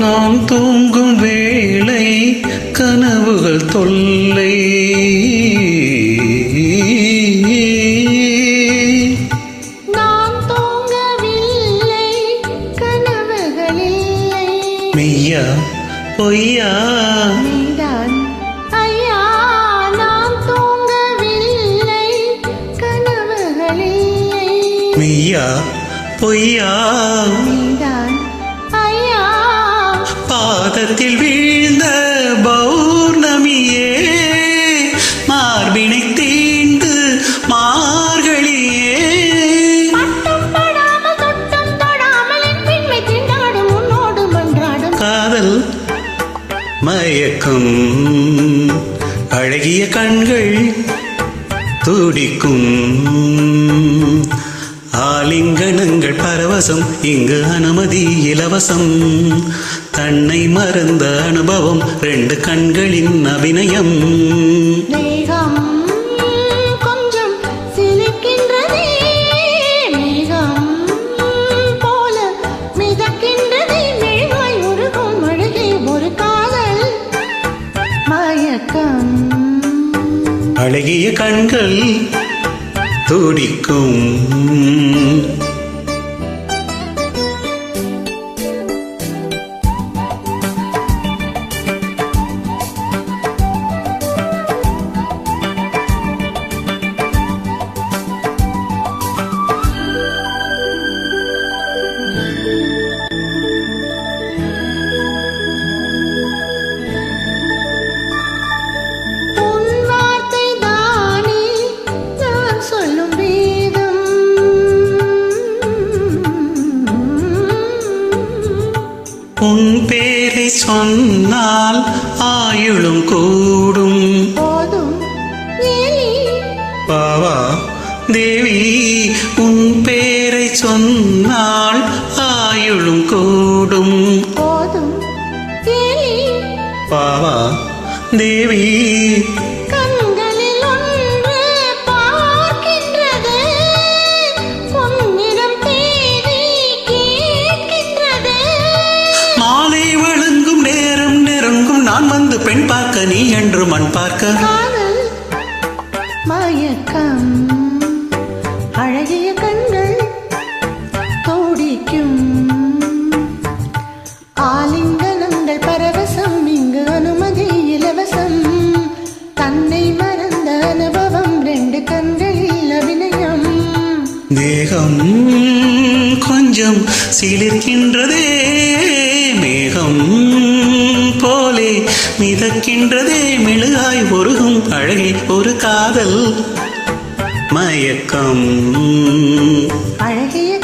நான் தூங்கும் வேளை கனவுகள் தொல்லை. மெய்யா பொய்யா? மெய்யா பொய்யா? பாதத்தில் வீழ்ந்த பௌர்ணமியே மார்பினை தீண்டு மார்கழியே. காதல் மயக்கம் அழகிய கண்கள் துடிக்கும். ஆலிங்கனங்கள் பரவசம் இங்கு அனுமதி இலவசம். தன்னை மறந்த அனுபவம் ரெண்டு கண்களின் அபிநயம். மேகம் கொஞ்சம் சிலிக்கின்றதே உன் பேரை சொன்னால் ஆயுளும் கூடும். பாவா தேவி உன் பேரை சொன்னால் ஆயுளும் கூடும். பாவா தேவி மண் பார்க்க. காதல் மயக்கம். அழகிய கண்கள் தோடிக்கும் ஆலிங்கனங்கள் பரவசம் இங்கு அனுமதி இலவசம். தன்னை மறந்த அனுபவம் ரெண்டு கண்களில் அபிநயம். தேகம் கொஞ்சம் சிலிர்க்கின்றதே மேகம் மிதக்கின்றதே மெழுகாய் ஒருகும் அழகே ஒரு காதல். மயக்கம். அழகிய